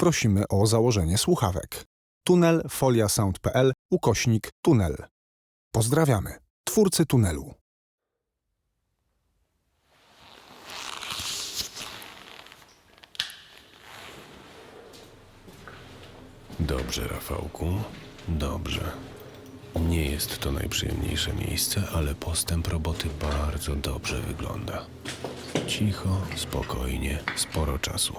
prosimy o założenie słuchawek. Tunel foliasound.pl ukośnik tunel. Pozdrawiamy. Twórcy tunelu. Dobrze, Rafałku, dobrze. Nie jest to najprzyjemniejsze miejsce, ale postęp roboty bardzo dobrze wygląda. Cicho, spokojnie, sporo czasu.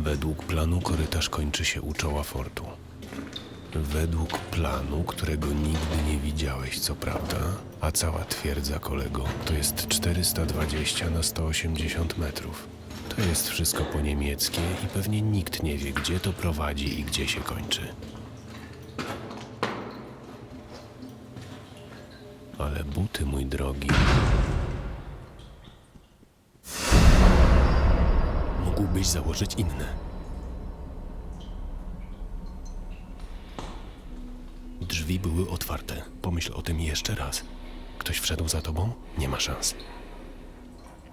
Według planu korytarz kończy się u czoła fortu. Według planu, którego nigdy nie widziałeś, co prawda, a cała twierdza kolego to jest 420 na 180 metrów. To jest wszystko po niemieckie i pewnie nikt nie wie, gdzie to prowadzi i gdzie się kończy. Ale buty, mój drogi. Mógłbyś założyć inne. Drzwi były otwarte. Pomyśl o tym jeszcze raz. Ktoś wszedł za tobą? Nie ma szans.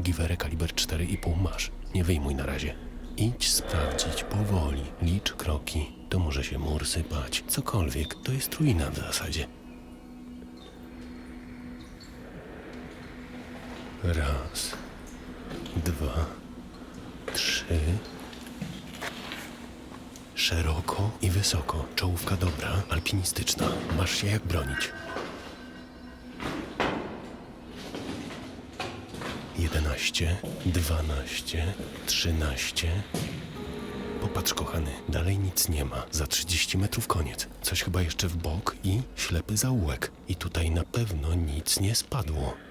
Giwerę kaliber 4,5 masz. Nie wyjmuj na razie. Idź sprawdzić powoli. Licz kroki. To może się mur sypać. Cokolwiek. To jest ruina w zasadzie. Raz. Dwa. Trzy. Szeroko i wysoko. Czołówka dobra, alpinistyczna. Masz się jak bronić. Jedenaście, dwanaście, trzynaście. Popatrz, kochany, dalej nic nie ma. Za 30 metrów koniec. Coś chyba jeszcze w bok i ślepy zaułek. I tutaj na pewno nic nie spadło.